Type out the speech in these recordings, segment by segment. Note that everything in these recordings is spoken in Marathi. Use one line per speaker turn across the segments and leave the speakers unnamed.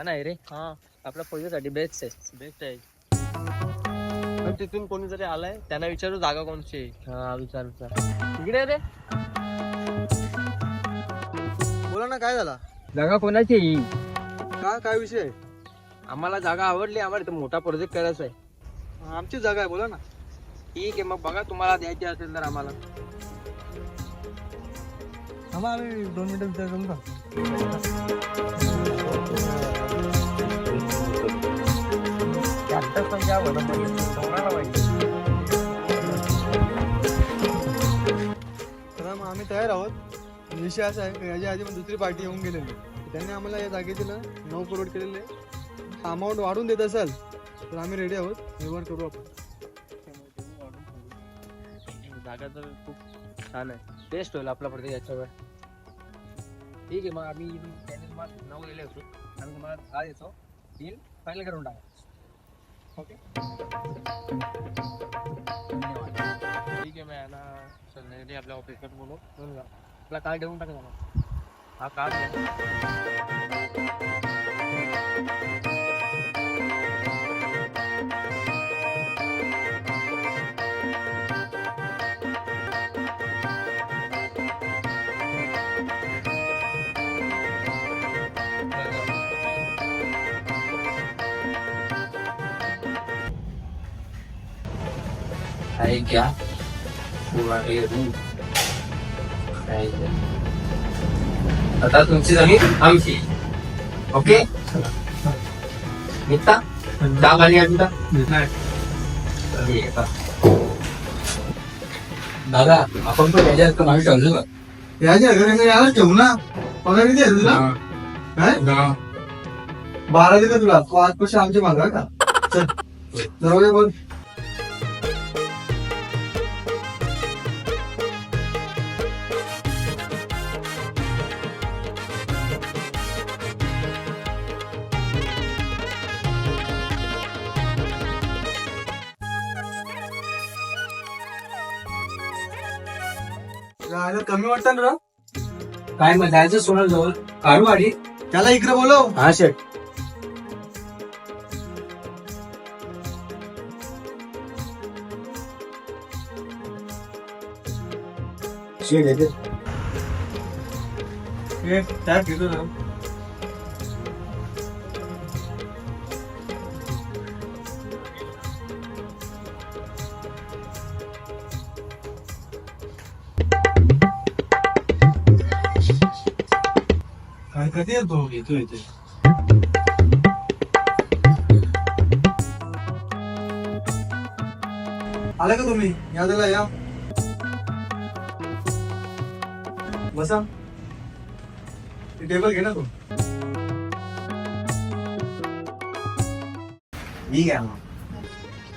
छान आहे रे.
हा.
आपल्या पोलीसाठी बेस्ट आहे.
बेस्ट आहे. पण तिथून कोणी जरी आलाय त्यांना विचारू जागा कोणची आहे.
हा विचार विचार. इकडे रे.
बोला ना काय झाला?
जागा कोणाची आहे ही?
का काय विषय? आहे
आम्हाला जागा आवडली आम्हाला इथं मोठा प्रोजेक्ट करायचा आहे.
आमची जागा आहे बोला ना.
ठीक आहे मग बघा तुम्हाला द्यायची असेल तर आम्हाला.
थांबा आम्ही दोन मिनिटं विचार करू का
आत्ताच पण द्या बरं, कोणाला माहिती?
तर मग आम्ही तयार आहोत. विषय असा आहे की याच्या आधी पण दुसरी पार्टी येऊन गेलेली त्यांनी आम्हाला या जागेतील नऊ करोड केलेले अमाऊंट वाढून देत असाल तर आम्ही रेडी आहोत. व्यवहार करू आपण.
जागा तर खूप छान आहे. टेस्ट होईल आपला प्रोजेक्ट याच्यावर. ठीक आहे मग आम्ही त्याने तुम्हाला नाव दिले होतो. आम्ही तुम्हाला आज येतो. डील फायनल करून टाका. ओके
ठीक आहे मी यांना संध्याकाळी आपल्या ऑफिसकडे बोलू
बोल ना. आपला कार्ड देऊन टाका मला
हा कार्ड
तुम्हाला आता तुमची जमीन आमची ओके निघता डाग आली दादा आपण पण याच्यात तर मागे ठेवलं का
याच्या घरी ठेवू ना पगार किती आहे तुला काय बारा दिले तुला पाच पैसे आमचे मागा का चल दरवाजा बोल कमी वाटतं ना
काय मग जायचं सोनल जवळ काढू गाडी?
त्याला इकडे बोलव.
हा शेट. शेट येते
त्यात घेतो ना. कधी येतो येतो येतो आले का तुम्ही या त्याला या बसा ते टेबल घे ना तू
मी घ्या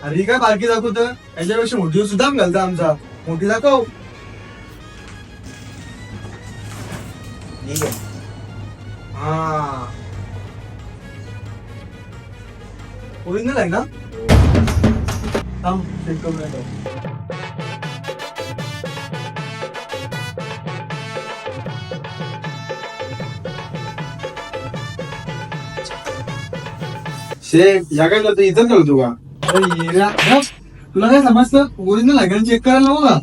अरे काय बारकी दाखवत याच्यापेक्षा मोठी सुद्धा घालता आमचा मोठी दाखव मी घ्या हा। ओरिजिनल आहे ना? थांब करून येतो.
या काय करतो इथं करतो का?
अरे येड्या, हं? तुला काय समजतं? ओरिजिनल आहे का? चेक करायला नको का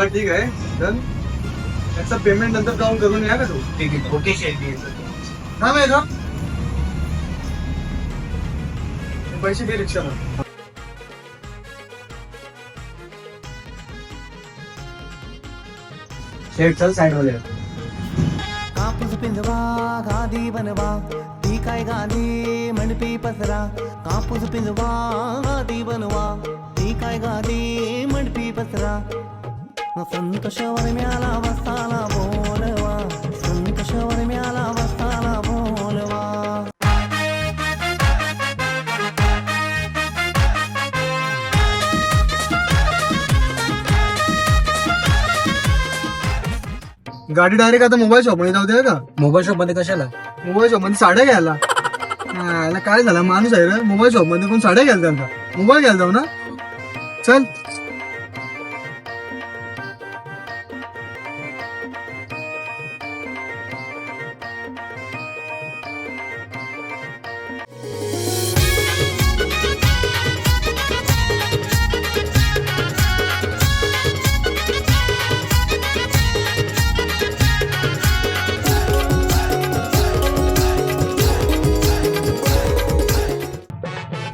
चला ठीक आहे. डन याचा पेमेंट नंतर काउंट करून या का तू.
ठीक आहे ओके शेट
नाम आहे का? पैसे दे रिक्षाला.
शेट चल साईडमध्ये
कापूस पिंजवा गादी बनवा. ती काय गादी मंडपी पसरा. कापूस पिंजवा गादी बनवा. ती काय गादी मंडपी पसरा. संतोषवर म्याला वसाला बोलवा. संतोषवर म्याला वसाला बोलवा.
गाडी डायरेक्ट आता मोबाईल शॉपमध्ये जाऊ द्या का?
मोबाईल शॉपमध्ये कशाला?
मोबाईल शॉपमध्ये साड्या घ्यायला. हा, याला काय झालं? माणूस आहे रे. मोबाईल शॉपमध्ये कोण साड्या घ्यायला जाऊ मोबाईल घ्यायला जाऊ ना? चल.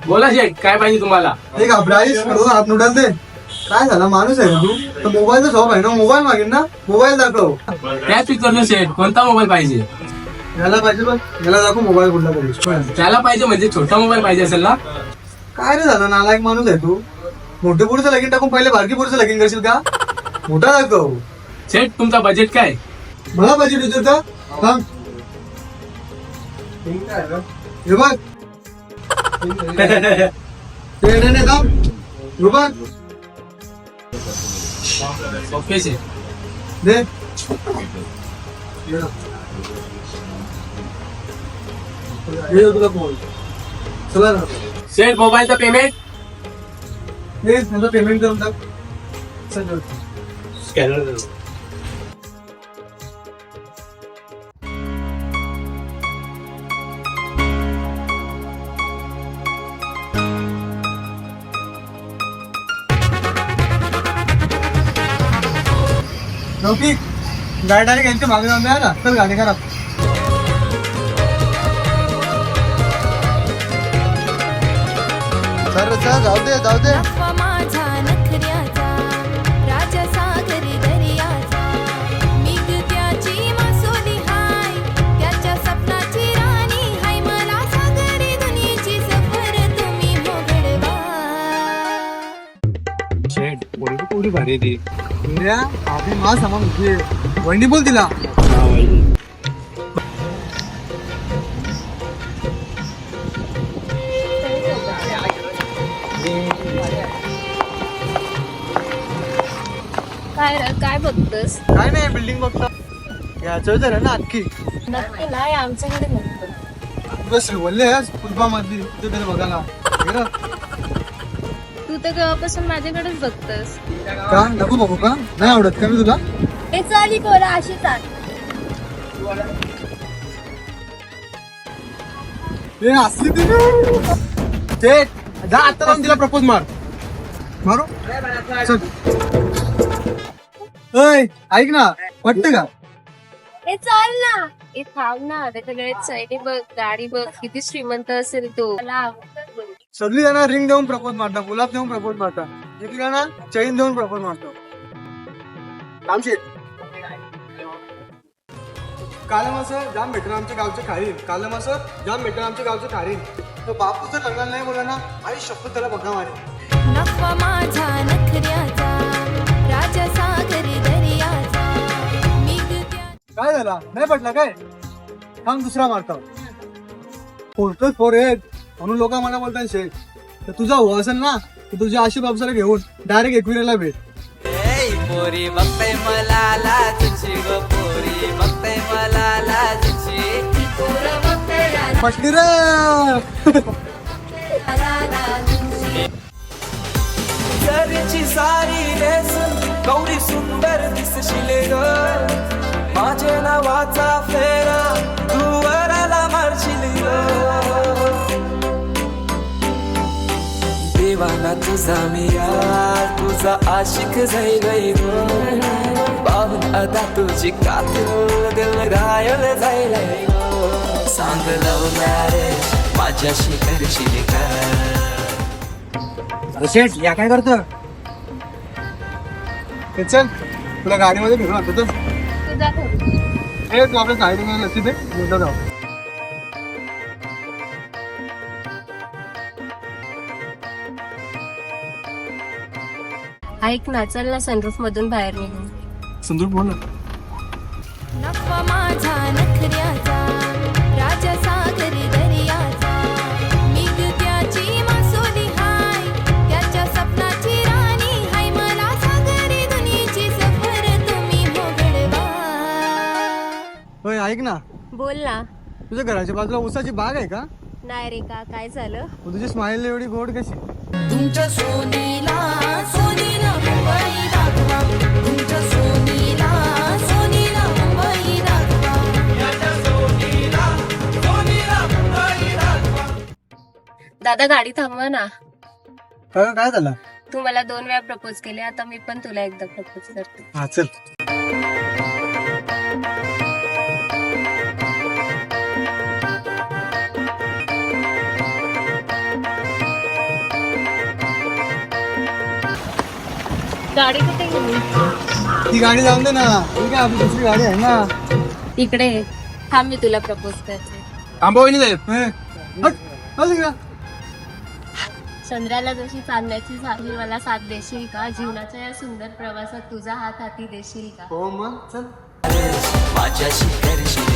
बोला शेठ काय पाहिजे तुम्हाला?
एक प्राईस हात नोटाल दे काय झालं? माणूस आहे तू? तर मोबाईलचा शॉप आहे ना? मोबाईल मागेन ना? मोबाईल दाखव.
त्याच विचारलं शेठ कोणता मोबाईल पाहिजे?
याला पाहिजे बघ. याला दाखव मोबाईल कुठला तरी
त्याला पाहिजे म्हणजे छोटा मोबाईल पाहिजे असेल ना?
काय रे झालं? नालायक माणूस आहे तू. मोठे पुढचं लगीन टाकून पहिले बारकी पुढचं लगीन करशील का? मोठा दाखव.
शेठ तुमचा बजेट काय?
मला पाहिजे विचारता हे बघ. हे तुला फोन चला ना
मोबाईलचं पेमेंट
हे पेमेंट करून टाक.
स्कॅनर
लौकिक गाडी डायरेक्ट यांच्या मागे जाऊन द्या ना चल गाडी करा सर सर जाऊ दे जाऊ दे.
पोरी भारी ती.
आपली मा सामान वंडी बोल तिला
काय रे, काय बघतोस?
काय नाही बिल्डिंग बघता याचं ना अख्खी.
नक्की नाही आमच्याकडे
मधली तिथे तरी बघायला. हे ना?
तू तर केव्हापासून माझ्याकडेच बघतोस.
का? नको बघू का? नाही आवडत का मी तुला?
हे चाली पोरा अशी चाल.
ए, असली ती जा आता जाऊन तिला प्रपोज मार. मारू? चल. ऐ ऐक ना पटत का?
हे चाल ना. हे थांब ना त्याच्या चैनी बघ गाडी बघ किती श्रीमंत असेल तो. मला आवडतात बघ.
सगळी जण रिंग देऊन प्रपोज मारता गुलाब देऊन प्रपोज मारता. एक जण चैन देऊन प्रपोज मारतो. रामशेठ. कालम असं जाम भेटलं आमच्या गावचे खारीन कालम असं जाम भेटलं आमच्या गावचे खारीन तर बापू जर लग्नाला नाही बोला ना आई शपथ त्याला बघा मारे.
नफा माझा नखऱ्याचा राजा सागरी दर्याचा.
काय झाला? नाही पटला काय? थांब दुसरा मारतो. पोस्टर फोर एक म्हणून लोक मला बोलतात शेख तर तुझा हो असेल ना तर तुझ्या आशी बापसाला घेऊन डायरेक्ट एकविरेला भेट.
पोरी बघताय मला लाजची ग पोरी. बघताय मला लाजची.
पटली रे
जरीची सारी नेसून गौरी सुंदर दिसशिले ग माझ्या नावाचा फेरा देवाना तुझा मी यार तुझा आशिक जाई गई ग. पाहून आता तुझी कातून दिल घायल जाईल सांग लव मॅरेज माझ्याशी करशील का?
शेठ या काय करतो?
हे चल तुला गाडीमध्ये घेऊन आणतो तर
घरी.
हे तू. आपल्या साईडला लक्ष दे मोठं जाऊ
ऐक ना चल ना सनरूफ मधून बाहेर निघू.
संदूर बोल ना.
नफा माझा नखऱ्याचा राजा सागरी दर्याचा. मिग त्याची मासोली हाय त्याच्या सपनाची राणी हाय. मला सागरी दुनियेची सफर तुम्ही हो
होय ऐक ना.
बोल ना.
तुझ्या घराच्या बाजूला उसाची बाग आहे का?
नाही रे का काय झालं?
मग तुझी स्माईल एवढी गोड कशी?
तुमच्या सोनीला
दादा गाडी थांबवा ना.
काय काय झालं?
तू मला दोन वेळा प्रपोज केले आता मी पण तुला एकदा प्रपोज करते.
हा चल.
गाडी कुठे
ती गाडी जाऊन दे ना. ही काय आपली दुसरी गाडी आहे ना.
इकडे. थांब मी तुला प्रपोज करते.
थांबवणी जाईल.
हे, हट, हट इकडं.
चंद्राला जशी चांदण्याची सावली मला साथ देशील का? जीवनाच्या या सुंदर प्रवासात तुझा हात हाती देशील का?
हो मग चल.
माझ्याशी करशील